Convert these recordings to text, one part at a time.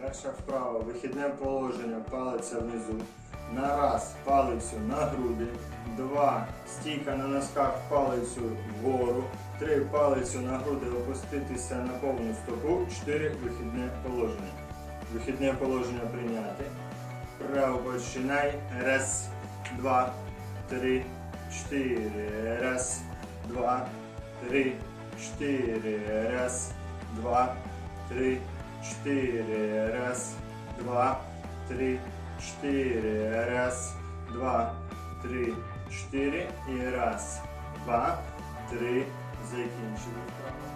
Перша вправа, вихідне положення, палиця внизу. На раз палицю на груди. Два. Стійка на носках палицю вгору. Три. Палицю на груди опуститися на повну стопу. Чотири. Вихідне положення. Вихідне положення прийняти. Право починай. Раз, два, три, чотири. Раз, два, три, чотири. Раз, два, три, чотири. Раз, два, три, чотири. Раз, два, три, чотири. І раз, два, три. Закінчили вправо.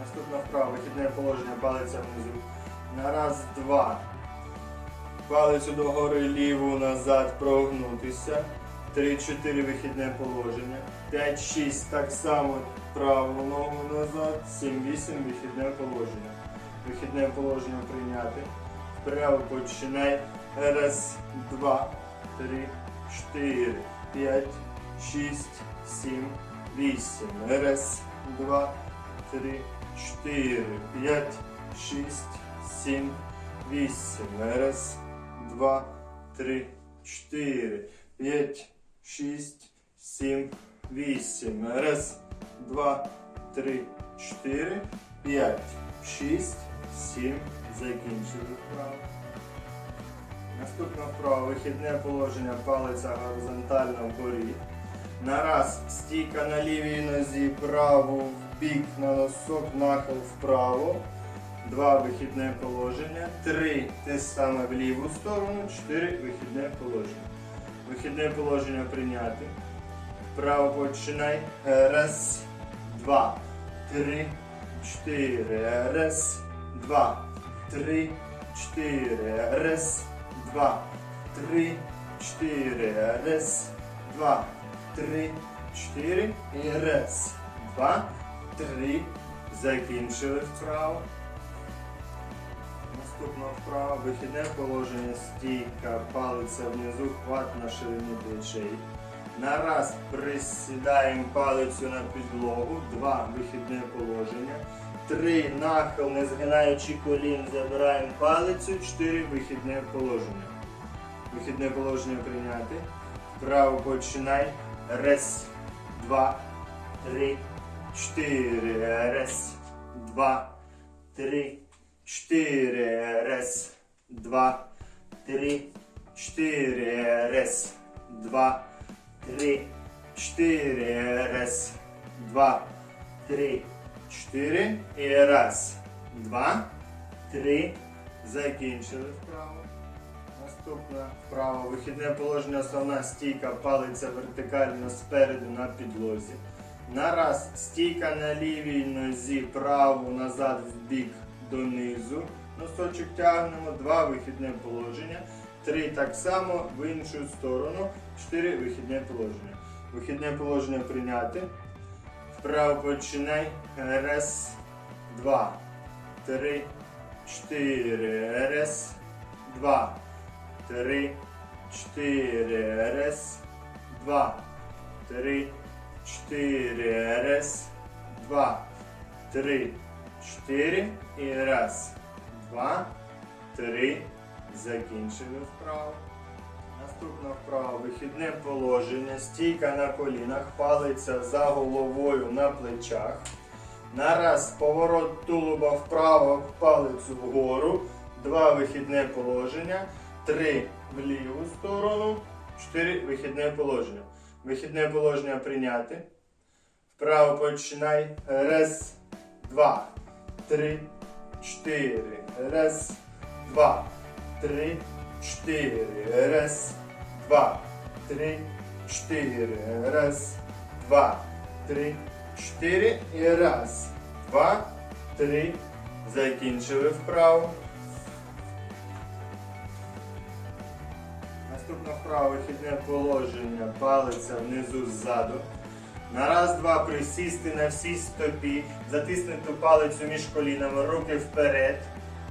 Наступна вправа. Вихідне положення. Палиця внизу. На раз, два. Палицю догори ліву назад прогнутися. 3-4 вихідне положення. 5-6 так само праву ногу назад. 7-8 вихідне положення. Вихідне положення прийняти. Вправо починай. Раз, два, три, чотири, п'ять, шість, сім, вісім. Раз, два, три, чотири, п'ять, шість, сім, вісім. Раз, два, три, чотири, п'ять, шість, сім, вісім. Раз, два, три, чотири, п'ять, шість, сім. Закінчили вправо. Наступна вправа. Вихідне положення палиця горизонтально вгорі. На раз стійка на лівій нозі, праву в бік на носок, нахил вправо. Два вихідне положення. Три те саме в ліву сторону. Чотири вихідне положення. Вихідне положення прийняти. Вправо починай. Раз, два, три, чотири. Раз, два, три, чотири. Раз, два, три, чотири. Раз, два, три, чотири. І раз, два, три. Закінчили вправо. Наступна вправа, вихідне положення, стійка, палиця внизу, хват на ширині плечей. На раз присідаємо палицю на підлогу, два вихідне положення. Три нахил, не згинаючи колін, забираємо палицю, чотири вихідне положення. Вихідне положення прийняти. Вправо починай. Раз, два, три, чотири. Раз, два, три, чотири. Раз, два, три, чотири. Раз, два, три, чотири. Раз, два, три, чотири. І раз, два, три. Закінчили вправо. Наступна вправа. Вихідне положення, основна стійка, палиця вертикально спереду на підлозі. На раз стійка на лівій нозі, праву назад в бік донизу. Носочок тягнемо, два вихідне положення. Три так само в іншу сторону. Чотири вихідне положення. Вихідне положення прийняти. Вправо починай. Раз, два, три, чотири. Раз, два три, чотири, раз, два, три, чотири, раз, два, три, чотири і раз, два, три. Закінчили вправо. Наступна вправа. Вихідне положення. Стійка на колінах, палиця за головою на плечах. Нараз поворот тулуба вправо, палицю вгору. Два вихідне положення. Три в ліву сторону. Чотири вихідне положення. Вихідне положення прийняти. Вправо починай. Раз, два, три, чотири. Раз, два, три, чотири. Раз, два, три, чотири. Раз, два, три, чотири. І раз, два, три. Закінчили вправо. Наступна вправа вихідне положення, палиця внизу ззаду. На раз, два присісти на всій стопі, затиснути палицю між колінами, руки вперед.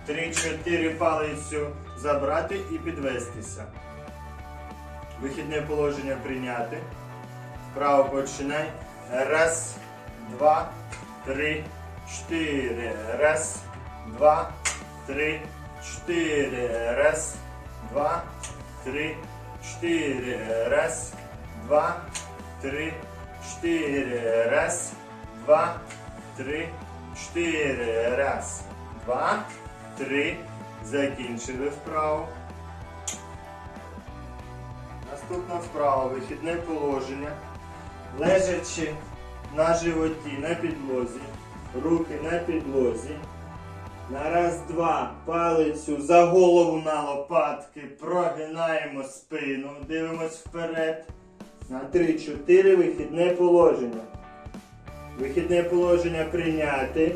Три-чотири палицю забрати і підвестися. Вихідне положення прийняти. Вправо починай. Раз, два, три, чотири. Раз, два, три, чотири. Раз, два, три, чотири. Раз, два, три, чотири. Раз, два, три, чотири. Раз, два, три. Закінчили вправо. Наступна вправа. Вихідне положення. Лежачи на животі, на підлозі, руки на підлозі. На раз, два, палицю за голову на лопатки, прогинаємо спину, дивимось вперед. На три, чотири вихідне положення. Вихідне положення прийняти.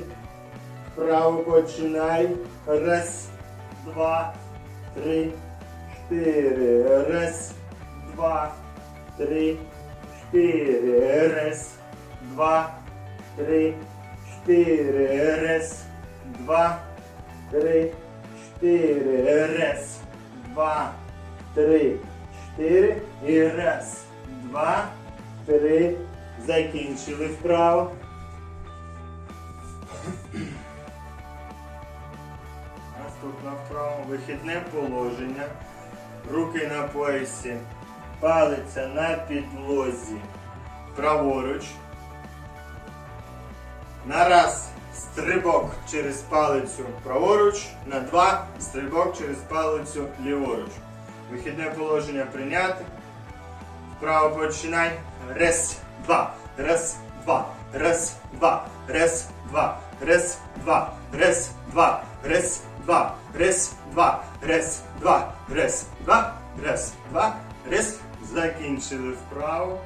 Вправо починай. Раз, два, три, чотири. Раз, два, три, чотири. Раз, два, три, чотири. Раз, два, три, чотири. Раз, два, три, чотири. І раз, два, три. Закінчили вправо. Вихідне положення. Руки на поясі. Палиця на підлозі. Праворуч. На раз стрибок через палицю праворуч. На два стрибок через палицю ліворуч. Вихідне положення прийняти. Вправо починай. Раз, два. Раз, два. Раз, два. Раз, два. Раз, два. Раз, два. Раз, два, рез, два, рез, два, рез, два, раз, два, рез. Закінчили вправо.